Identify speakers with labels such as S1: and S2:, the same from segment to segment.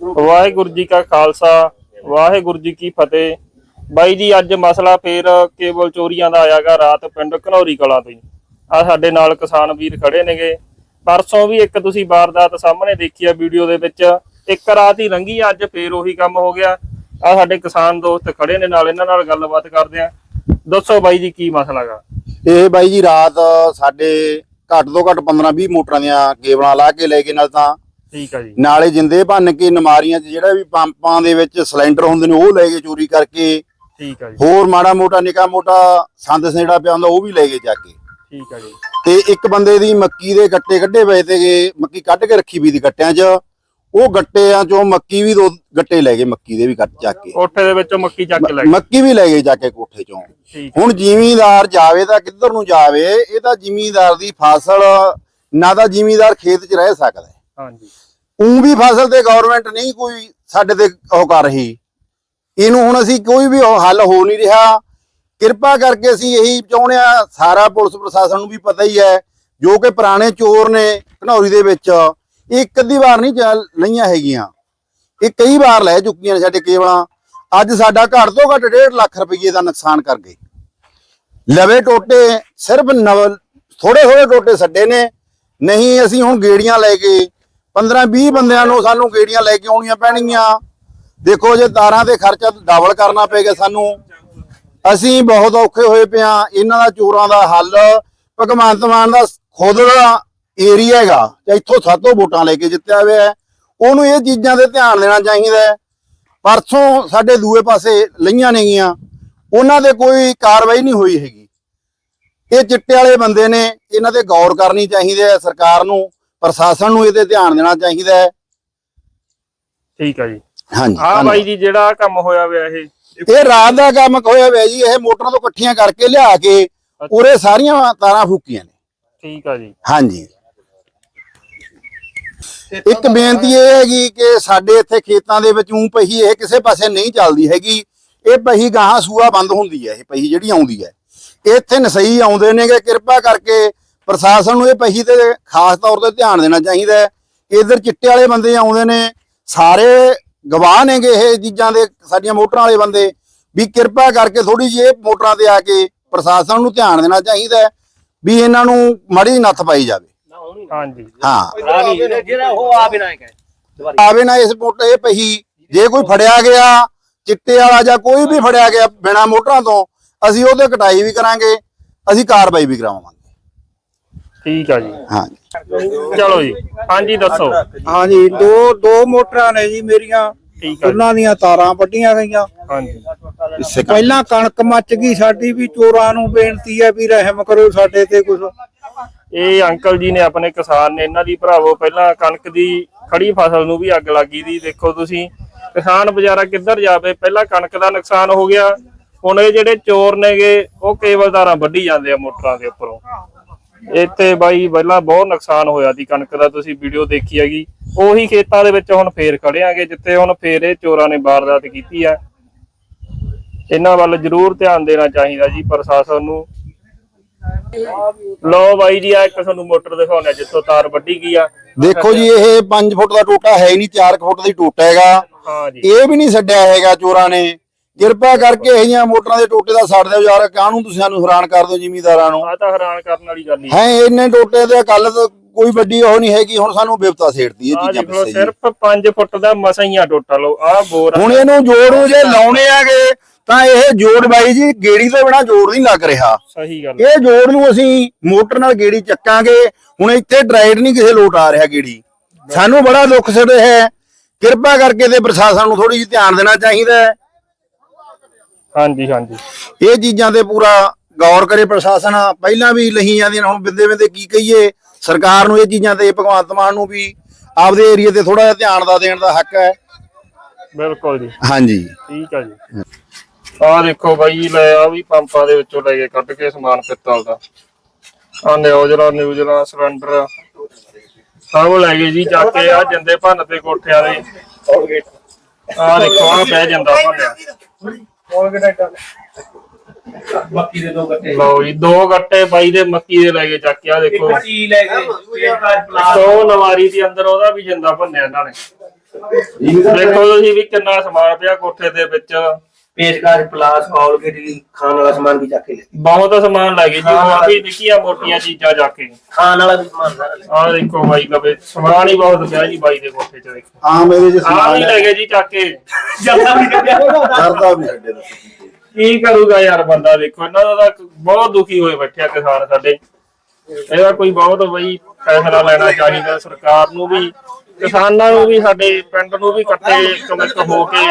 S1: ਵਾਹਿਗੁਰੂ ਜੀ ਕਾ ਖਾਲਸਾ, ਵਾਹਿਗੁਰੂ ਜੀ ਕੀ ਫਤਿਹ। ਬਾਈ ਜੀ, ਅੱਜ ਮਸਲਾ ਫੇਰ ਕੇਬਲ ਚੋਰੀਆਂ ਦਾ ਆਇਆਗਾ ਰਾਤ ਪਿੰਡ ਘਨੌਰੀ ਕਲਾ ਤੋਂ ਆ ਸਾਡੇ ਨਾਲ ਕਿਸਾਨ ਵੀਰ ਖੜੇ ਨੇਗੇ। ਪਰਸੋਂ ਵੀ ਇੱਕ ਤੁਸੀਂ ਵਾਰਦਾਤ ਸਾਹਮਣੇ ਦੇਖੀ ਆ ਵੀਡੀਓ ਦੇ ਵਿੱਚ। ਇੱਕ ਰਾਤ ਹੀ ਲੰਘੀ ਅੱਜ ਫੇਰ ਉਹੀ ਕੰਮ ਹੋ ਗਿਆ। ਆ ਸਾਡੇ ਕਿਸਾਨ ਦੋਸਤ ਖੜੇ ਨੇ ਨਾਲ, ਇਹਨਾਂ ਨਾਲ ਗੱਲਬਾਤ ਕਰਦੇ ਆ। ਦੱਸੋ ਬਾਈ ਜੀ, ਕੀ ਮਸਲਾ ਗਾ?
S2: ਇਹ ਬਾਈ ਜੀ, ਰਾਤ ਸਾਡੇ ਘੱਟ ਤੋਂ ਘੱਟ 15 20 ਮੋਟਰਾਂ ਦੀਆਂ ਕੇਬਲਾਂ ਲਾ ਕੇ ਲੈ ਕੇ ਨਾਲ ਤਾਂ
S1: ਠੀਕ ਆ ਜੀ।
S2: ਨਾਲੇ ਜਿੰਦੇ ਭੰਨ ਕੇ ਨਮਾਰੀਆਂ 'ਚ ਜਿਹੜਾ ਵੀ ਪੰਪਾਂ ਦੇ ਵਿੱਚ ਸਿਲੰਡਰ ਹੁੰਦੇ ਨੇ ਉਹ ਲੈ ਕੇ ਚੋਰੀ ਕਰਕੇ
S1: ਠੀਕ ਆ ਜੀ।
S2: ਹੋਰ ਮਾੜਾ ਮੋਟਾ ਨਿਕਾ ਮੋਟਾ ਸੰਦ ਸੇੜਾ ਪਿਆ ਹੁੰਦਾ ਉਹ ਵੀ ਲੈ ਕੇ ਜਾ ਕੇ।
S1: ਠੀਕ ਆ ਜੀ।
S2: ਤੇ ਇੱਕ ਬੰਦੇ ਦੀ ਮੱਕੀ ਦੇ ਗੱਟੇ ਕੱਢੇ ਪਏ ਤੇਗੇ ਮੱਕੀ ਕੱਢ ਕੇ ਰੱਖੀ ਵੀ ਦੀ ਗੱਟਿਆਂ 'ਚ। ਉਹ ਗੱਟਿਆਂ 'ਚੋਂ ਮੱਕੀ ਵੀ ਦੋ ਗੱਟੇ ਲੈ ਗਏ ਮੱਕੀ ਦੇ ਵੀ ਕੱਟ ਚੱਕ ਕੇ।
S1: ਕੋਠੇ ਦੇ ਵਿੱਚੋਂ ਮੱਕੀ ਚੱਕ ਕੇ ਲੈ ਗਏ।
S2: ਮੱਕੀ ਵੀ ਲੈ ਗਏ ਜਾ ਕੇ ਕੋਠੇ 'ਚੋਂ। ਹੁਣ ਜ਼ਿਮੀਂਦਾਰ ਜਾਵੇ ਤਾਂ ਕਿੱਧਰ ਨੂੰ ਜਾਵੇ ਇਹ ਤਾਂ ਜ਼ਿਮੀਂਦਾਰ ਦੀ ਫਸਲ ਨਾ ਤਾਂ ਜ਼ਿਮੀਂਦਾਰ ਖੇਤ 'ਚ ਰਹਿ ਸਕਦਾ।
S1: ਹਾਂਜੀ।
S2: ਉਂ ਵੀ ਫਸਲ ਤੇ ਗਵਰਨਮੈਂਟ ਨਹੀਂ ਕੋਈ ਸਾਡੇ ਤੇ ਉਹ ਕਰ ਰਹੀ। ਇਹਨੂੰ ਹੁਣ ਅਸੀਂ ਕੋਈ ਵੀ ਹੱਲ ਹੋ ਨਹੀਂ ਰਿਹਾ। ਕਿਰਪਾ ਕਰਕੇ ਅਸੀਂ ਇਹੀ ਚਾਹੁੰਦੇ ਆ ਸਾਰਾ ਪੁਲਿਸ ਪ੍ਰਸ਼ਾਸਨ ਨੂੰ ਵੀ ਪਤਾ ਹੀ ਹੈ, ਜੋ ਕਿ ਪੁਰਾਣੇ ਚੋਰ ਨੇ ਘਨੌਰੀ ਦੇ ਵਿੱਚ, ਇਹ ਇੱਕ ਅੱਧੀ ਵਾਰ ਨਹੀਂ ਲਈਆਂ ਹੈਗੀਆਂ। ਇਹ ਕਈ ਵਾਰ ਲੈ ਚੁੱਕੀਆਂ ਨੇ ਸਾਡੇ ਕੇਵਲਾਂ। ਅੱਜ ਸਾਡਾ ਘੱਟ ਤੋਂ ਘੱਟ 1.5 ਲੱਖ ਰੁਪਏ ਦਾ ਨੁਕਸਾਨ ਕਰ ਗਏ। ਲਵੇ ਟੋਟੇ, ਸਿਰਫ ਥੋੜੇ ਥੋੜੇ ਟੋਟੇ ਛੱਡੇ ਨੇ। ਨਹੀਂ, ਅਸੀਂ ਹੁਣ ਗੇੜੀਆਂ ਲੈ ਕੇ 15 20 ਬੰਦਿਆਂ ਨੂੰ ਸਾਨੂੰ ਗੇੜੀਆਂ ਲੈ ਕੇ ਆਉਣੀਆਂ ਪੈਣਗੀਆਂ। ਦੇਖੋ ਜੇ ਤਾਰਾਂ ਤੇ ਖਰਚਾ ਡਬਲ ਕਰਨਾ ਪਏਗਾ ਸਾਨੂੰ। ਅਸੀਂ ਬਹੁਤ ਔਖੇ ਹੋਏ ਪਿਆ ਇਹਨਾਂ ਦਾ ਚੋਰਾਂ ਦਾ ਹੱਲ, ਭਗਵੰਤ ਮਾਨ ਦਾ ਖੁਦ ਦਾ ਏਰੀਆ ਹੈਗਾ। ਤੇ ਇੱਥੋਂ ਸਾਤੋਂ ਵੋਟਾਂ ਲੈ ਕੇ ਜਿੱਤਿਆ ਹੋਇਆ ਉਹਨੂੰ ਇਹ ਚੀਜ਼ਾਂ ਤੇ ਧਿਆਨ ਦੇਣਾ ਚਾਹੀਦਾ ਹੈ। ਪਰਸੋਂ ਸਾਡੇ ਦੂਏ ਪਾਸੇ ਲਈਆਂ ਨੇਗੀਆਂ। ਉਹਨਾਂ ਤੇ ਕੋਈ ਕਾਰਵਾਈ ਨਹੀਂ ਹੋਈ ਹੈਗੀ। ਇਹ ਚਿੱਟੇ ਵਾਲੇ ਬੰਦੇ ਨੇ, ਇਹਨਾਂ ਤੇ ਗੌਰ ਕਰਨੀ ਚਾਹੀਦੀ ਹੈ ਸਰਕਾਰ ਨੂੰ। ਪ੍ਰਸ਼ਾਸਨ ਨੂੰ ਇਹਦੇ ਧਿਆਨ ਦੇਣਾ ਚਾਹੀਦਾ ਹੈ।
S1: ਠੀਕ ਆ ਜੀ।
S2: ਹਾਂਜੀ
S1: ਆ ਬਾਈ ਜੀ ਜਿਹੜਾ ਕੰਮ ਹੋਇਆ ਹੋਇਆ ਇਹ
S2: ਇਹ ਰਾਤ ਦਾ ਕੰਮ ਹੋਇਆ ਹੋਇਆ ਜੀ ਇਹ ਮੋਟਰਾਂ ਤੋਂ ਇਕੱਠੀਆਂ ਕਰਕੇ ਲਿਆ ਕੇ ਉਰੇ ਸਾਰੀਆਂ ਤਾਰਾਂ ਫੂਕੀਆਂ ਨੇ।
S1: ਠੀਕ ਆ ਜੀ।
S2: ਹਾਂਜੀ। ਇੱਕ ਬੇਨਤੀ ਇਹ ਹੈਗੀ ਕਿ ਸਾਡੇ ਇੱਥੇ ਖੇਤਾਂ ਦੇ ਵਿੱਚ ਉਂ ਪਹੀ ਇਹ ਕਿਸੇ ਪਾਸੇ ਨਹੀਂ ਚੱਲਦੀ ਹੈਗੀ। ਇਹ ਪਹੀ ਗਾਹਾਂ ਸੂਆ ਬੰਦ ਹੁੰਦੀ ਹੈ ਇਹ ਪਹੀ ਜਿਹੜੀ ਆਉਂਦੀ ਹੈ। ਇੱਥੇ ਨਸਈ ਆਉਂਦੇ ਨੇਗੇ ਕਿਰਪਾ ਕਰਕੇ ਪ੍ਰਸ਼ਾਸਨ ਨੂੰ ਇਹ ਪਹੀ ਤੇ ਖਾਸ ਤੌਰ ਤੇ ਧਿਆਨ ਦੇਣਾ ਚਾਹੀਦਾ ਹੈ ਇਧਰ ਚਿੱਟੇ ਵਾਲੇ ਬੰਦੇ ਆਉਂਦੇ ਨੇ ਸਾਰੇ ਗਵਾਹ ਨੇਗੇ ਇਹ ਚੀਜ਼ਾਂ ਦੇ ਸਾਡੀਆਂ ਮੋਟਰਾਂ ਵਾਲੇ ਬੰਦੇ ਵੀ ਕਿਰਪਾ ਕਰਕੇ ਥੋੜੀ ਜਿਹੀ ਇਹ ਮੋਟਰਾਂ ਤੇ ਆ ਕੇ ਪ੍ਰਸ਼ਾਸਨ ਨੂੰ ਧਿਆਨ ਦੇਣਾ ਚਾਹੀਦਾ ਹੈ ਵੀ ਇਹਨਾਂ ਨੂੰ ਮੜੀ ਨੱਥ ਪਾਈ ਜਾਵੇ।
S1: ਹਾਂਜੀ।
S2: ਹਾਂ।
S3: ਜਿਹੜਾ ਉਹ ਆ ਬਿਨਾ ਕਹੇ।
S2: ਆਵੇ ਨਾ ਇਸ ਮੋਟਰ ਇਹ ਪਹੀ ਜੇ ਕੋਈ ਫੜਿਆ ਗਿਆ ਚਿੱਟੇ ਵਾਲਾ ਜਾਂ ਕੋਈ ਵੀ ਫੜਿਆ ਗਿਆ ਬਿਨਾ ਮੋਟਰਾਂ ਤੋਂ ਅਸੀਂ ਉਹਦੇ ਕਟਾਈ ਵੀ ਕਰਾਂਗੇ ਅਸੀਂ ਕਾਰਵਾਈ ਵੀ ਕਰਾਵਾਂਗੇ।
S1: ਠੀਕ ਆ ਜੀ।
S2: ਹਾਂ।
S1: ਚਲੋ ਜੀ ਹਾਂਜੀ ਦੱਸੋ।
S4: ਹਾਂਜੀ ਦੋ ਦੋ ਮੋਟਰਾਂ ਨੇ ਜੀ ਮੇਰੀਆਂ।
S1: ਠੀਕ ਆ ਜੀ।
S4: ਉਹਨਾਂ ਦੀਆਂ ਤਾਰਾਂ ਵੱਡੀਆਂ ਗਈਆਂ।
S1: ਹਾਂਜੀ।
S2: ਇਸੇ
S4: ਪਹਿਲਾਂ ਕਣਕ ਮੱਚ ਗਈ ਸਾਡੀ ਵੀ ਚੋਰਾਂ ਨੂੰ ਬੇਨਤੀ ਹੈ ਵੀ ਰਹਿਮ ਕਰੋ ਸਾਡੇ ਤੇ ਕੁਝ
S1: ਇਹ ਅੰਕਲ ਜੀ ਨੇ ਆਪਣੇ ਕਿਸਾਨ ਨੇ ਇਹਨਾਂ ਦੀ ਭਰਾਵੋ ਪਹਿਲਾਂ ਕਣਕ ਦੀ ਖੜੀ ਫਸਲ ਨੂੰ ਵੀ ਅੱਗ ਲੱਗੀ ਦੀ ਦੇਖੋ ਤੁਸੀਂ। ਕਿਸਾਨ ਵਿਚਾਰਾ ਕਿੱਧਰ ਜਾਵੇ ਪਹਿਲਾਂ ਕਣਕ ਦਾ ਨੁਕਸਾਨ ਹੋ ਗਿਆ। ਹੁਣ ਇਹ ਜਿਹੜੇ ਚੋਰ ਨੇਗੇ ਉਹ ਕੇਬਲਦਾਰਾਂ ਵੱਢੀ ਜਾਂਦੇ ਆ ਮੋਟਰਾਂ ਦੇ ਉੱਪਰੋਂ। ਇੱਥੇ ਬਾਈ ਪਹਿਲਾਂ ਬਹੁਤ ਨੁਕਸਾਨ ਹੋਇਆ ਸੀ ਕਣਕ ਦਾ ਤੁਸੀਂ ਵੀਡੀਓ ਦੇਖੀ ਹੈਗੀ। ਉਹੀ ਖੇਤਾਂ ਦੇ ਵਿੱਚ ਹੁਣ ਫੇਰ ਖੜਿਆਂਗੇ ਜਿੱਥੇ ਹੁਣ ਫੇਰ ਇਹ ਚੋਰਾਂ ਨੇ ਵਾਰਦਾਤ ਕੀਤੀ ਆ। ਇਹਨਾਂ ਵੱਲ ਜ਼ਰੂਰ ਧਿਆਨ ਦੇਣਾ ਚਾਹੀਦਾ ਜੀ ਪ੍ਰਸ਼ਾਸਨ ਨੂੰ। ਲੋ ਬਾਈ ਜੀ ਆ ਇੱਕ ਤੁਹਾਨੂੰ ਮੋਟਰ ਦਿਖਾਉਣਾ ਜਿੱਥੋਂ ਤਾਰ ਵੱਢੀ ਗਈ ਆ।
S2: ਦੇਖੋ ਜੀ ਇਹ 5 ਫੁੱਟ ਦਾ ਟੋਟਾ ਹੈ ਹੀ ਨਹੀਂ 4 ਫੁੱਟ ਦੀ ਟੋਟਾ ਹੈਗਾ।
S1: ਹਾਂ ਜੀ।
S2: ਇਹ ਵੀ ਨਹੀਂ ਛੱਡਿਆ ਹੈਗਾ ਚੋਰਾਂ ਨੇ। ਕਿਰਪਾ ਕਰਕੇ ਇਹੀਆਂ ਮੋਟਰਾਂ ਦੇ ਟੋਟੇ ਦਾ ਛੱਡ ਦਿਓ ਯਾਰ ਕਾਹਨੂੰ ਤੁਸੀਂ ਸਾਨੂੰ ਹੈਰਾਨ ਕਰ ਦਿਓ ਜ਼ਿਮੀਂਦਾਰਾਂ ਨੂੰ?
S1: ਆ ਤਾਂ ਹੈਰਾਨ ਕਰਨ ਵਾਲੀ ਗੱਲ ਹੀ
S2: ਹੈ ਇੰਨੇ ਟੋਟੇ ਤੇ ਕੱਲ ਕੋਈ ਵੱਡੀ ਉਹ ਨਹੀਂ ਹੈਗੀ ਹੁਣ ਸਾਨੂੰ ਬਿਪਤਾ ਛੇੜਦੀ ਇਹ ਚੀਜ਼ਾਂ ਪਿੱਛੇ।
S1: ਸਿਰਫ 5 ਫੁੱਟ ਦਾ ਮਸਾਈਆਂ ਟੋਟਾ ਲਓ ਆ ਬੋਰ।
S2: ਹੁਣ ਇਹਨੂੰ ਜੋੜ ਜੇ ਲਾਉਣੇ ਆਗੇ ਤਾਂ ਇਹ ਜੋੜ ਬਾਈ ਜੀ ਗੇੜੀ ਤੋਂ ਬਿਨਾ ਜੋੜ ਨਹੀਂ ਲੱਗ ਰਿਹਾ।
S1: ਸਹੀ ਗੱਲ
S2: ਇਹ ਜੋੜ ਨੂੰ ਅਸੀਂ ਮੋਟਰ ਨਾਲ ਗੇੜੀ ਚੱਕਾਂਗੇ ਹੁਣ ਇੱਥੇ ਡਰਾਈਡ ਨਹੀਂ ਕਿਸੇ ਲੋਟ ਆ ਰਿਹਾ ਗੇੜੀ। ਸਾਨੂੰ ਬੜਾ ਦੁੱਖ ਸਿਰ ਹੈ। ਕਿਰਪਾ ਕਰਕੇ ਤੇ ਪ੍ਰਸ਼ਾਸਨ ਨੂੰ ਥੋੜੀ ਜਿਹੀ ਧਿਆਨ ਦੇਣਾ ਚਾਹੀਦਾ ਹੈ।
S1: ਹਾਂਜੀ ਹਾਂਜੀ।
S2: ਇਹ ਚੀਜ਼ਾਂ ਤੇ ਪੂਰਾ ਗੌਰ ਕਰੇ ਪ੍ਰਸ਼ਾਸਨ ਪਹਿਲਾਂ ਵੀ ਲਹੀ ਜਾਂਦੀਆਂ ਹੁਣ ਬਿੰਦੇ ਬਿੰਦੇ ਕੀ ਕਹੀਏ? ਸਰਕਾਰ ਨੂੰ ਇਹ ਚੀਜ਼ਾਂ ਤੇ ਭਗਵੰਤ ਮਾਨ ਨੂੰ ਵੀ ਆਪਦੇ ਏਰੀਆ ਤੇ ਥੋੜਾ ਜਿਹਾ ਧਿਆਨ ਦਾ ਦੇਣ ਦਾ ਹੱਕ ਹੈ।
S1: ਬਿਲਕੁਲ ਜੀ।
S2: ਹਾਂਜੀ।
S1: ਠੀਕ ਆ ਜੀ। ਆ ਦੇਖੋ ਬਾਈ ਲੈ ਆ ਵੀ ਪੰਪਾਂ ਦੇ ਵਿੱਚੋਂ ਲੈ ਕੇ ਕੱਢ ਕੇ ਸਮਾਨ ਪਿੱਤਲ ਦਾ। ਆ ਨਿਊਜ਼ਲਾ ਨਿਊਜ਼ਲਾ ਸਿਲੰਡਰ। ਸਭ ਲੈ ਗਏ ਜੀ ਜਾ ਕੇ ਆ ਜੰਦੇ ਭੰਨ ਤੇ ਕੋਠਿਆਂ ਦੇ। ਆ ਦੇਖੋ ਆ ਬਹਿ ਜਾਂਦਾ ਭੰਨਿਆ
S3: ਦੇ ਦੋ ਗੱਟੇ।
S1: ਲਓ ਜੀ ਦੋ ਗੱਟੇ ਬਾਈ ਦੇ ਮੱਕੀ ਦੇ ਲੈ ਕੇ ਚੱਕ ਕੇ ਆ ਦੇਖੋ।
S3: ਕੀ ਲੈ ਗਏ ਪਲਾਸ
S1: ਸੋ ਨਵਾਰੀ ਦੇ ਅੰਦਰ ਉਹਦਾ ਵੀ ਜਿੰਦਾ ਭੰਨਿਆ ਇਹਨਾਂ ਨੇ। ਦੇਖੋ ਤੁਸੀਂ ਵੀ ਕਿੰਨਾ ਸਮਾਨ ਪਿਆ ਕੋਠੇ ਦੇ ਵਿੱਚ।
S3: ਪੇਸ਼ਕਾਸ਼ ਪਲਾਸ ਕੌਲਗੇਟ ਦੀ ਖਾਣ ਵਾਲਾ ਸਮਾਨ ਵੀ ਚੱਕ ਕੇ ਲੈ
S1: ਬਹੁਤ ਸਮਾਨ ਲੈ ਗਏ ਜੀ ਹੋਰ ਵੀ ਨਿੱਕੀਆਂ ਮੋਟੀਆਂ ਚੀਜ਼ਾਂ ਜਾ ਕੇ।
S3: ਖਾਣ ਵਾਲਾ ਵੀ ਸਮਾਨ ਸਾਰਾ ਲੈ
S1: ਆਹ ਦੇਖੋ ਬਾਈ ਲਵੇ ਸਮਾਨ ਹੀ ਬਹੁਤ ਪਿਆ ਜੀ ਬਾਈ ਦੇ ਕੋਠੇ 'ਚ ਦੇਖੋ।
S2: ਆ ਮੇਰੇ
S1: ਆਹ
S2: ਸਮਾਨ
S1: ਵੀ
S2: ਹੈ।
S1: ਲੈ ਗਏ ਜੀ ਚੱਕ ਕੇ।
S3: ਜਾਂਦਾ ਵੀ ਕੱਢਿਆ।
S2: ਕਰਦਾ ਵੀ ਸਾਡੇ ਦਾ
S1: ਕੀ ਕਰੂਗਾ ਯਾਰ ਬੰਦਾ ਦੇਖੋ ਇਹਨਾਂ ਦਾ ਤਾਂ ਬਹੁਤ ਦੁਖੀ ਹੋਏ ਬੈਠਿਆ ਕਿਸਾਨ ਸਾਡੇ। ਇਹਦਾ ਕੋਈ ਬਹੁਤ ਬਈ ਫੈਸਲਾ ਲੈਣਾ ਚਾਹੀਦਾ ਸਰਕਾਰ ਨੂੰ ਵੀ ਕਿਸਾਨਾਂ ਨੂੰ ਵੀ ਸਾਡੇ ਪਿੰਡ ਨੂੰ ਵੀ ਇਕੱਠੇ ਕਮਿਟ ਹੋ ਕੇ।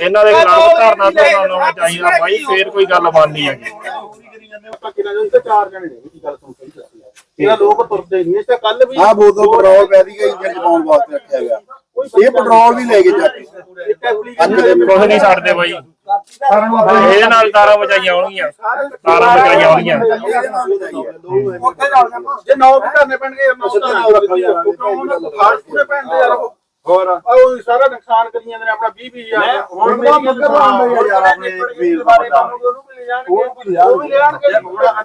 S1: ਇਹਨਾਂ ਦੇ ਖਿਲਾਫ ਧਰਨਾ ਧਰਨਾ ਲਾਉਣਾ ਚਾਹੀਦਾ ਬਾਈ ਫੇਰ ਕੋਈ ਗੱਲ ਬਣਨੀ ਹੈਗੀ।
S5: ਇਹਨਾਂ ਲੋਕ ਤੁਰਦੇ ਨਹੀਂ ਇਸ ਤਾਂ ਕੱਲ ਵੀ
S2: ਆ ਬੋਤਲ ਪੈਟਰੋਲ ਪੈ ਦੀ ਗਈ ਇੰਜਨ ਪਾਉਣ ਵਾਸਤੇ ਰੱਖਿਆ ਗਿਆ। ਇਹ ਪੈਟਰੋਲ ਵੀ ਲੈ ਕੇ ਜਾ ਕੇ
S5: ਇੱਕ ਐਪਲੀਕੇਸ਼ਨ
S2: ਅੰਦਰ ਦੇ
S1: ਕੁਛ ਨਹੀਂ ਛੱਡਦੇ ਬਾਈ। ਇਹਦੇ ਨਾਲ ਤਾਰਾਂ ਬਚਾਈਆਂ ਆਉਣਗੀਆਂ ਤਾਰਾਂ ਬਚਾਈਆਂ ਆਉਣਗੀਆਂ
S5: ਜੇ ਨੌ ਵੀ ਕਰਨੇ ਪੈਣਗੇ ਨੌ ਤਾਂ ਰੱਖੋ ਯਾਰ ਖਾਸ ਪੂਰੇ ਪੈਣਗੇ। ਯਾਰ ਹੋਰ? ਉਹ ਸਾਰਾ ਨੁਕਸਾਨ ਕਰੀ ਜਾਂਦੇ ਨੇ ਆਪਣਾ 20 20000 ਹੁਣ
S2: ਮੈਂ ਮੱਕਰ ਲਾਉਂਦਾ ਯਾਰ ਆਪਣੇ ਵੀਰ ਦਾ
S5: ਬਾਰੇ ਉਹਨੂੰ ਵੀ ਲੈ ਜਾਣਗੇ ਉਹ ਵੀ ਲੈ ਜਾਣਗੇ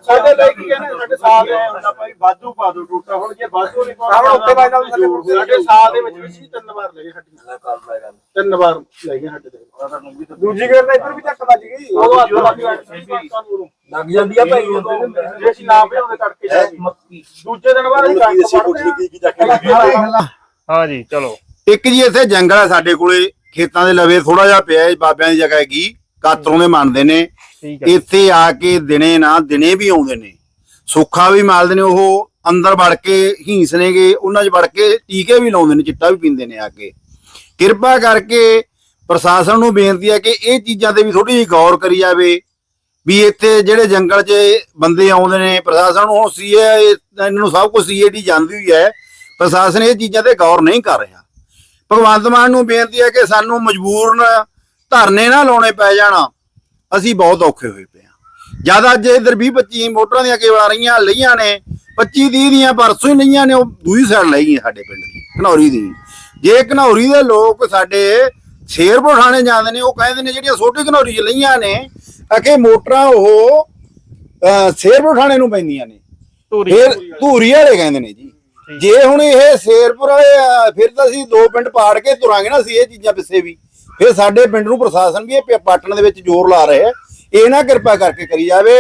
S5: ਸਾਡੇ ਲਈ ਕੀ ਕਹਿੰਦੇ ਸਾਡੇ ਸਾਲ ਦੇ ਹੁੰਦਾ ਭਾਈ ਵਾਧੂ ਪਾ ਦੋ ਟੂਟਾ ਹੁਣ ਜੇ ਵਾਧੂ ਨਹੀਂ ਪਾਉਣਾ ਹੁਣ ਉੱਤੇ ਬਾਈ ਸਾਡੇ ਸਾਲ ਦੇ ਵਿੱਚ ਵੀ ਸੀ ਤਿੰਨ ਵਾਰ ਲੈ ਗਏ ਹੱਡੀਆਂ ਤਿੰਨ ਵਾਰ ਲੈ ਗਏ ਹੱਡ ਦੇ। ਦੂਜੀ ਗੇਰ ਤਾਂ ਇੱਧਰ ਵੀ ਚੱਕ ਵੱਜ ਗਈ। ਉਹ ਅੱਧ ਲੱਗ
S3: ਲੱਗ ਜਾਂਦੀ ਆ ਭਾਈ
S5: ਜੇ ਅਸੀਂ ਨਾ ਭਿਉਂਦੇ ਤੜਕੇ ਦੂਜੇ ਦਿਨ ਬਾਅਦ ਅਸੀਂ ਕਣਕ ਫੜਦੇ ਹਾਂ
S1: ਹਾਂ ਜੀ ਚਲੋ।
S2: ਇੱਕ ਜੀ ਇੱਥੇ ਜੰਗਲ ਆ ਸਾਡੇ ਕੋਲੇ ਖੇਤਾਂ ਦੇ ਲਵੇ ਥੋੜਾ ਜਿਹਾ ਪਿਆ ਹੈ ਬਾਬਿਆਂ ਦੀ ਜਗ੍ਹਾ ਹੈਗੀ ਕਾਤਰੋਂ ਦੇ ਮੰਨਦੇ ਨੇ।
S1: ਠੀਕ ਹੈ
S2: ਇੱਥੇ ਆ ਕੇ ਦਿਨੇ ਨਾ ਦਿਨੇ ਵੀ ਆਉਂਦੇ ਨੇ। ਸੁੱਖਾ ਵੀ ਮਾਲਦੇ ਨੇ ਉਹ ਅੰਦਰ ਵੜ ਕੇ ਹੀਂਸ ਨੇਗੇ ਉਹਨਾਂ 'ਚ ਵੜ ਕੇ ਟੀਕੇ ਵੀ ਲਾਉਂਦੇ ਨੇ ਚਿੱਟਾ ਵੀ ਪੀਂਦੇ ਨੇ ਆ ਕੇ। ਕਿਰਪਾ ਕਰਕੇ ਪ੍ਰਸ਼ਾਸਨ ਨੂੰ ਬੇਨਤੀ ਹੈ ਕਿ ਇਹ ਚੀਜ਼ਾਂ ਤੇ ਵੀ ਥੋੜੀ ਜਿਹੀ ਗੌਰ ਕਰੀ ਜਾਵੇ ਵੀ ਇੱਥੇ ਜਿਹੜੇ ਜੰਗਲ 'ਚ ਬੰਦੇ ਆਉਂਦੇ ਨੇ ਪ੍ਰਸ਼ਾਸਨ ਨੂੰ ਸੀਏ ਇਹਨਾਂ ਨੂੰ ਸਭ ਕੁਝ ਸੀਏਡੀ ਜਾਂਦੀ ਹੋਈ ਹੈ ਪ੍ਰਸ਼ਾਸਨ ਇਹ ਚੀਜ਼ਾਂ ਤੇ ਗੌਰ ਨਹੀਂ ਕਰ ਰਿਹਾ। ਭਗਵੰਤ ਮਾਨ ਨੂੰ ਬੇਨਤੀ ਹੈ ਕਿ ਸਾਨੂੰ ਮਜਬੂਰਨ ਧਰਨੇ ਨਾ ਲਾਉਣੇ ਪੈ ਜਾਣ। ਅਸੀਂ ਬਹੁਤ ਔਖੇ ਹੋਏ ਪਏ ਆ ਜਦ ਅੱਜ ਇਧਰ 20 25 ਮੋਟਰਾਂ ਦੀਆਂ ਕੇਵਲਾਂ ਰਹੀਆਂ ਲਈਆਂ ਨੇ 25 30 ਦੀਆਂ ਪਰਸੋਂ ਹੀ ਲਈਆਂ ਨੇ ਉਹ ਦੂਜੀ ਸਾਈਡ ਲਈ ਗਈਆਂ ਸਾਡੇ ਪਿੰਡ ਦੀ ਘਨੌਰੀ ਦੀ। ਜੇ ਘਨੌਰੀ ਦੇ ਲੋਕ ਸਾਡੇ ਸ਼ੇਰਪੁਰ ਥਾਣੇ ਜਾਂਦੇ ਨੇ ਉਹ ਕਹਿੰਦੇ ਨੇ ਜਿਹੜੀਆਂ ਛੋਟੀ ਘਨੌਰੀ 'ਚ ਲਈਆਂ ਨੇ ਅਕੇ ਮੋਟਰਾਂ ਉਹ ਸ਼ੇਰਪੁਰ ਥਾਣੇ ਨੂੰ ਪੈਂਦੀਆਂ ਨੇ।
S1: ਧੂਰੀ
S2: ਧੂਰੀ ਵਾਲੇ ਕਹਿੰਦੇ ਨੇ ਜੀ। ਜੇ। ਹੁਣ ਇਹ ਸ਼ੇਰਪੁਰ ਵਾਲੇ ਆ, ਫਿਰ ਤਾਂ ਅਸੀਂ ਦੋ ਪਿੰਡ ਪਾੜ ਕੇ ਤੁਰਾਂਗੇ ਨਾ ਅਸੀਂ ਇਹ ਚੀਜ਼ਾਂ ਪਿੱਛੇ ਵੀ। ਫਿਰ ਸਾਡੇ ਪਿੰਡ ਨੂੰ ਪ੍ਰਸ਼ਾਸਨ ਵੀ ਇਹ ਪਾਟਣ ਦੇ ਵਿੱਚ ਜ਼ੋਰ ਲਾ ਰਿਹਾ ਇਹ ਨਾ ਕਿਰਪਾ ਕਰਕੇ ਕਰੀ ਜਾਵੇ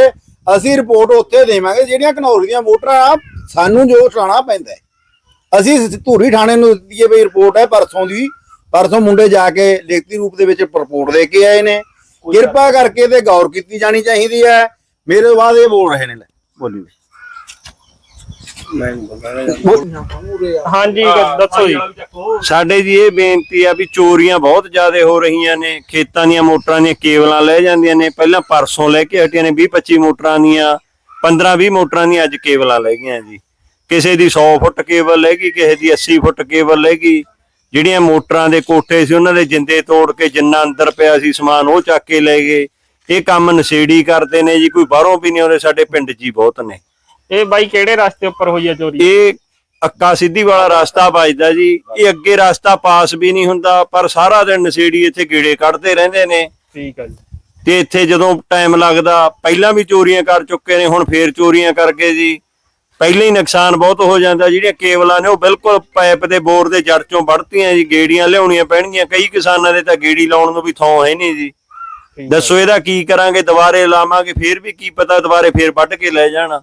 S2: ਅਸੀਂ ਰਿਪੋਰਟ ਉੱਥੇ ਦੇਵਾਂਗੇ ਜਿਹੜੀਆਂ ਘਨੌਰੀ ਦੀਆਂ ਮੋਟਰਾਂ ਸਾਨੂੰ ਜੋ ਚਲਾਉਣਾ ਪੈਂਦਾ ਅਸੀਂ ਧੂਰੀ ਥਾਣੇ ਨੂੰ ਦਿੱਤੀ ਹੈ ਬਈ ਰਿਪੋਰਟ ਹੈ ਪਰਸੋਂ ਦੀ। ਪਰਸੋਂ ਮੁੰਡੇ ਜਾ ਕੇ ਲਿਖਤੀ ਰੂਪ ਦੇ ਵਿੱਚ ਰਿਪੋਰਟ ਦੇ ਕੇ ਆਏ ਨੇ। ਕਿਰਪਾ ਕਰਕੇ ਤੇ ਗੌਰ ਕੀਤੀ ਜਾਣੀ ਚਾਹੀਦੀ ਹੈ। ਮੇਰੇ ਬਾਅਦ ਇਹ ਬੋਲ ਰਹੇ ਨੇ ਲੈ ਬੋਲੀ
S1: ਹਾਂਜੀ ਦੱਸੋ ਜੀ
S6: ਸਾਡੇ ਜੀ ਇਹ ਬੇਨਤੀ ਆ ਵੀ ਚੋਰੀਆਂ ਬਹੁਤ ਜ਼ਿਆਦਾ ਹੋ ਰਹੀਆਂ ਨੇ, ਖੇਤਾਂ ਦੀਆਂ ਮੋਟਰਾਂ ਦੀਆਂ ਕੇਬਲਾਂ ਲੈ ਜਾਂਦੀਆਂ ਨੇ, ਪਹਿਲਾਂ ਪਰਸੋਂ ਲੈ ਕੇ ਹਟੀਆਂ ਨੇ 20 25 ਮੋਟਰਾਂ ਦੀਆਂ 15 20 ਮੋਟਰਾਂ ਦੀਆਂ ਅੱਜ ਕੇਬਲਾਂ ਲੈ ਗਈਆਂ ਜੀ। ਕਿਸੇ ਦੀ 100 ਫੁੱਟ ਕੇਬਲ ਲੈ ਗਈ, ਕਿਸੇ ਦੀ 80 ਫੁੱਟ ਕੇਬਲ ਲੈ ਗਈ। ਜਿਹੜੀਆਂ ਮੋਟਰਾਂ ਦੇ ਕੋਠੇ ਸੀ, ਉਹਨਾਂ ਦੇ ਜਿੰਦੇ ਤੋੜ ਕੇ ਜਿੰਨਾ ਅੰਦਰ ਪਿਆ ਸੀ, ਸਮਾਨ ਉਹ ਚੱਕ ਕੇ ਲੈ ਗਏ। ਇਹ ਕੰਮ ਨਸ਼ੇੜੀ ਕਰਦੇ ਨੇ ਜੀ, ਕੋਈ ਬਾਹਰੋਂ ਵੀ ਨਹੀਂ ਆਉਂਦੇ, ਸਾਡੇ ਪਿੰਡ 'ਚ ਹੀ ਬਹੁਤ ਨੇ।
S1: ਇਹ ਬਾਈ ਕਿਹੜੇ ਰਸਤੇ ਉੱਪਰ ਹੋਈ ਹੈ ਚੋਰੀ?
S6: ਇਹ ਅੱਕਾ ਸਿੱਧੀ ਵਾਲਾ ਰਸਤਾ ਵੱਜਦਾ ਜੀ। ਇਹ ਅੱਗੇ ਰਸਤਾ ਪਾਸ ਵੀ ਨਹੀਂ ਹੁੰਦਾ ਪਰ ਸਾਰਾ ਦਿਨ ਨਸ਼ੇੜੀ ਇੱਥੇ ਗੇੜੇ ਕੱਢਦੇ ਰਹਿੰਦੇ ਨੇ।
S1: ਠੀਕ ਹੈ ਜੀ।
S6: ਤੇ ਇੱਥੇ ਜਦੋਂ ਟਾਈਮ ਲੱਗਦਾ ਪਹਿਲਾਂ ਵੀ ਚੋਰੀਆਂ ਕਰ ਚੁੱਕੇ ਨੇ ਹੁਣ ਫੇਰ ਚੋਰੀਆਂ ਕਰਕੇ ਜੀ। ਪਹਿਲਾਂ ਹੀ ਨੁਕਸਾਨ ਬਹੁਤ ਹੋ ਜਾਂਦਾ ਜਿਹੜੀਆਂ ਕੇਬਲਾਂ ਨੇ ਉਹ ਬਿਲਕੁਲ ਪਾਈਪ ਦੇ ਬੋਰ ਦੇ ਜੜ ਚੋਂ ਵੱਢਤੀਆਂ ਜੀ ਗੇੜੀਆਂ ਲਿਆਉਣੀਆਂ ਪੈਣਗੀਆਂ। ਕਈ ਕਿਸਾਨਾਂ ਦੇ ਤਾਂ ਗੇੜੀ ਲਾਉਣ ਨੂੰ ਵੀ ਥਾਂ ਹੈ ਨਹੀਂ ਜੀ। ਦੱਸੋ ਇਹਦਾ ਕੀ ਕਰਾਂਗੇ ਦੁਬਾਰੇ ਲਾਵਾਂਗੇ ਫੇਰ ਵੀ ਕੀ ਪਤਾ ਦੁਬਾਰੇ ਫੇਰ ਵੱਢ ਕੇ ਲੈ ਜਾਣਾ।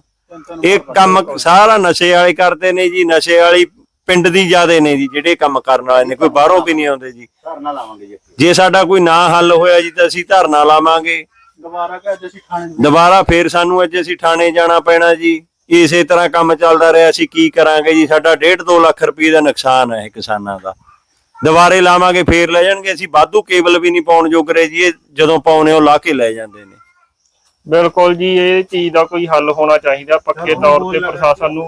S6: ਇਹ ਕੰਮ ਸਾਰਾ ਨਸ਼ੇ ਵਾਲੇ ਕਰਦੇ ਨੇ ਜੀ ਨਸ਼ੇ ਵਾਲੀ ਪਿੰਡ ਦੀ ਜ਼ਿਆਦੇ ਨੇ ਜੀ ਜਿਹੜੇ ਕੰਮ ਕਰਨ ਵਾਲੇ ਨੇ ਕੋਈ ਬਾਹਰੋਂ ਵੀ ਨਹੀਂ ਆਉਂਦੇ ਜੀ।
S2: ਧਰਨਾ ਲਾਵਾਂਗੇ ਜੀ
S6: ਜੇ ਸਾਡਾ ਕੋਈ ਨਾ ਹੱਲ ਹੋਇਆ ਜੀ ਤਾਂ ਅਸੀਂ ਧਰਨਾ ਲਾਵਾਂਗੇ।
S5: ਦੁਬਾਰਾ ਕਿ ਅੱਜ ਅਸੀਂ ਥਾਣੇ
S6: ਦੁਬਾਰਾ ਫੇਰ ਸਾਨੂੰ ਅੱਜ ਅਸੀਂ ਥਾਣੇ ਜਾਣਾ ਪੈਣਾ ਜੀ। ਇਸੇ ਤਰ੍ਹਾਂ ਕੰਮ ਚੱਲਦਾ ਰਿਹਾ ਅਸੀਂ ਕੀ ਕਰਾਂਗੇ ਜੀ? ਸਾਡਾ 1.5 2 ਲੱਖ ਰੁਪਏ ਦਾ ਨੁਕਸਾਨ ਹੈ ਕਿਸਾਨਾਂ ਦਾ। ਦੁਬਾਰੇ ਲਾਵਾਂਗੇ ਫੇਰ ਲੈ ਜਾਣਗੇ। ਅਸੀਂ ਵਾਧੂ ਕੇਬਲ ਵੀ ਨਹੀਂ ਪਾਉਣ ਜੋਗਰੇ ਜੀ ਇਹ ਜਦੋਂ ਪਾਉਣੇ ਉਹ ਲਾ ਕੇ ਲੈ ਜਾਂਦੇ ਨੇ।
S1: ਬਿਲਕੁਲ ਜੀ ਇਹ ਚੀਜ਼ ਦਾ ਕੋਈ ਹੱਲ ਹੋਣਾ ਚਾਹੀਦਾ ਪੱਕੇ ਤੌਰ ਤੇ ਪ੍ਰਸ਼ਾਸਨ ਨੂੰ।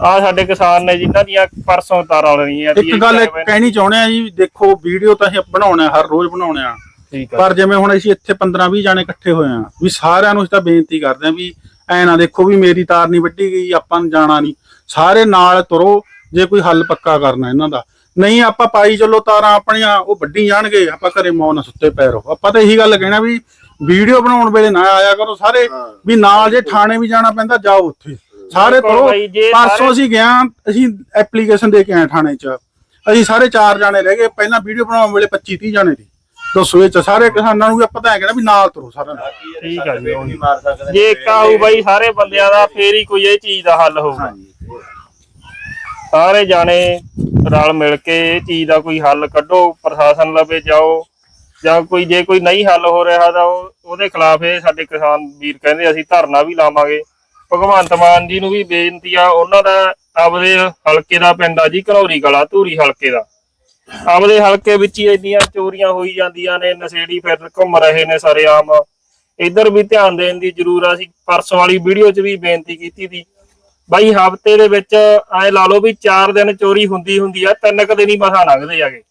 S1: ਆ। ਸਾਡੇ ਕਿਸਾਨ ਨੇ ਜਿਨ੍ਹਾਂ ਦੀਆਂ ਪਰਸੋਂ ਤਾਰਾਂ ਰਹੀਆਂ
S4: ਇੱਕ ਗੱਲ ਕਹਿਣੀ ਚਾਹੁੰਦੇ ਆ ਜੀ ਦੇਖੋ ਵੀਡੀਓ ਤਾਂ ਅਸੀਂ ਬਣਾਉਣਾ ਹਰ ਰੋਜ਼ ਬਣਾਉਣੇ ਪਰ ਜਿਵੇਂ ਹੁਣ ਅਸੀਂ ਇੱਥੇ 15 20 ਜਾਣੇ ਇਕੱਠੇ ਹੋਏ ਆ ਵੀ ਸਾਰਿਆਂ ਨੂੰ ਅਸੀਂ ਤਾਂ ਬੇਨਤੀ ਕਰਦੇ ਆ ਵੀ ਐ ਨਾ ਦੇਖੋ ਵੀ ਮੇਰੀ ਤਾਰ ਨਹੀਂ ਵੱਢੀ ਗਈ ਆਪਾਂ ਨੂੰ ਜਾਣਾ ਨਹੀਂ। ਸਾਰੇ ਨਾਲ ਤੁਰੋ ਜੇ ਕੋਈ ਹੱਲ ਪੱਕਾ ਕਰਨਾ ਇਹਨਾਂ ਦਾ। ਨਹੀਂ ਆਪਾਂ ਪਾਈ ਚੱਲੋ ਤਾਰਾਂ ਆਪਣੀਆਂ ਉਹ ਵੱਢੀ ਜਾਣਗੇ ਆਪਾਂ ਘਰੇ ਮੌਨ ਸੁੱਤੇ ਪੈ ਰਹੋ। ਆਪਾਂ ਤਾਂ ਇਹੀ ਗੱਲ ਕਹਿਣਾ ਵੀ ਵੀਡੀਓ ਬਣਾਉਣ ਵੇਲੇ ਨਾ ਆਇਆ ਕਰੋ ਸਾਰੇ ਵੀ ਨਾਲ ਜੇ ਥਾਣੇ ਵੀ ਜਾਣਾ ਪੈਂਦਾ ਜਾਓ ਉੱਥੇ। ਸਾਰੇ ਪਰਸੋਂ
S1: ਸਾਰੇ-
S4: ਅਸੀਂ ਗਿਆ ਅਸੀਂ ਐਪਲੀਕੇਸ਼ਨ ਦੇ ਕੇ ਆਏ ਥਾਣੇ 'ਚ। ਅਸੀਂ ਸਾਰੇ ਚਾਰ ਜਾਣੇ ਰਹਿ ਗਏ ਪਹਿਲਾਂ ਵੀਡੀਓ ਬਣਾਉਣ ਵੇਲੇ 25 30 ਜਾਣੇ ਸੀ। ਦੱਸੋ ਇਹ ਚ ਸਾਰੇ ਕਿਸਾਨਾਂ ਨੂੰ ਵੀ ਆਪਾਂ ਤਾਂ ਐਂ ਕਹਿਣਾ ਵੀ ਨਾਲ ਤੁਰੋ ਸਾਰਿਆਂ
S1: ਠੀਕ ਆ ਜੀ ਉਹ
S3: ਨਹੀਂ ਮਾਰ ਸਕਦੇ
S1: ਜੇ ਇੱਕ ਆਊ ਬਾਈ ਸਾਰੇ ਬੰਦਿਆਂ ਦਾ ਫੇਰ ਹੀ ਕੋਈ ਇਹ ਚੀਜ਼ ਦਾ ਹੱਲ ਹੋਊਗਾ। ਸਾਰੇ ਜਾਣੇ ਰਲ ਮਿਲ ਕੇ ਇਹ ਚੀਜ਼ ਦਾ ਕੋਈ ਹੱਲ ਕੱਢੋ ਪ੍ਰਸ਼ਾਸਨ ਲਵੇ ਜਾਓ। ਜਾਂ ਕੋਈ ਜੇ ਕੋਈ ਨਹੀਂ ਹੱਲ ਹੋ ਰਿਹਾ ਤਾਂ ਉਹ- ਉਹਦੇ ਖਿਲਾਫ ਇਹ ਸਾਡੇ ਕਿਸਾਨ ਵੀਰ ਕਹਿੰਦੇ ਅਸੀਂ ਧਰਨਾ ਵੀ ਲਾਵਾਂਗੇ। ਭਗਵੰਤ ਮਾਨ ਜੀ ਨੂੰ ਵੀ ਬੇਨਤੀ ਆ, ਉਹਨਾਂ ਦਾ ਆਪਦੇ ਹਲਕੇ ਦਾ ਪਿੰਡ ਆ ਜੀ, ਘਨੌਰੀ ਕਲਾ ਧੂਰੀ ਹਲਕੇ ਦਾ। ਆਪਦੇ ਹਲਕੇ ਵਿੱਚ ਹੀ ਇੰਨੀਆਂ ਚੋਰੀਆਂ ਹੋਈ ਜਾਂਦੀਆਂ ਨੇ, ਨਸ਼ੇੜੀ ਫਿਰ ਘੁੰਮ ਰਹੇ ਨੇ ਸਾਰੇ ਆਮ। ਇੱਧਰ ਵੀ ਧਿਆਨ ਦੇਣ ਦੀ ਜ਼ਰੂਰ ਆ ਸੀ ਪਰਸੋਂ ਵਾਲੀ ਵੀਡੀਓ 'ਚ ਵੀ ਬੇਨਤੀ ਕੀਤੀ ਸੀ। ਬਾਈ ਹਫ਼ਤੇ ਦੇ ਵਿੱਚ ਐ ਲਾ ਲਓ ਵੀ 4 ਦਿਨ ਚੋਰੀ ਹੁੰਦੀ ਹੁੰਦੀ ਆ, ਤਿੰਨ ਕੁ ਦਿਨ ਹੀ ਮਸਾ ਲੰਘਦੇ ਆਗੇ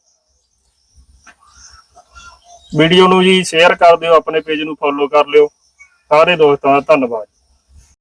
S1: ਵੀਡੀਓ ਨੂੰ ਜੀ ਸ਼ੇਅਰ ਕਰ ਦਿਓ, ਆਪਣੇ ਪੇਜ ਨੂੰ ਫੋਲੋ ਕਰ ਲਿਓ। ਸਾਰੇ ਦੋਸਤਾਂ ਦਾ ਧੰਨਵਾਦ।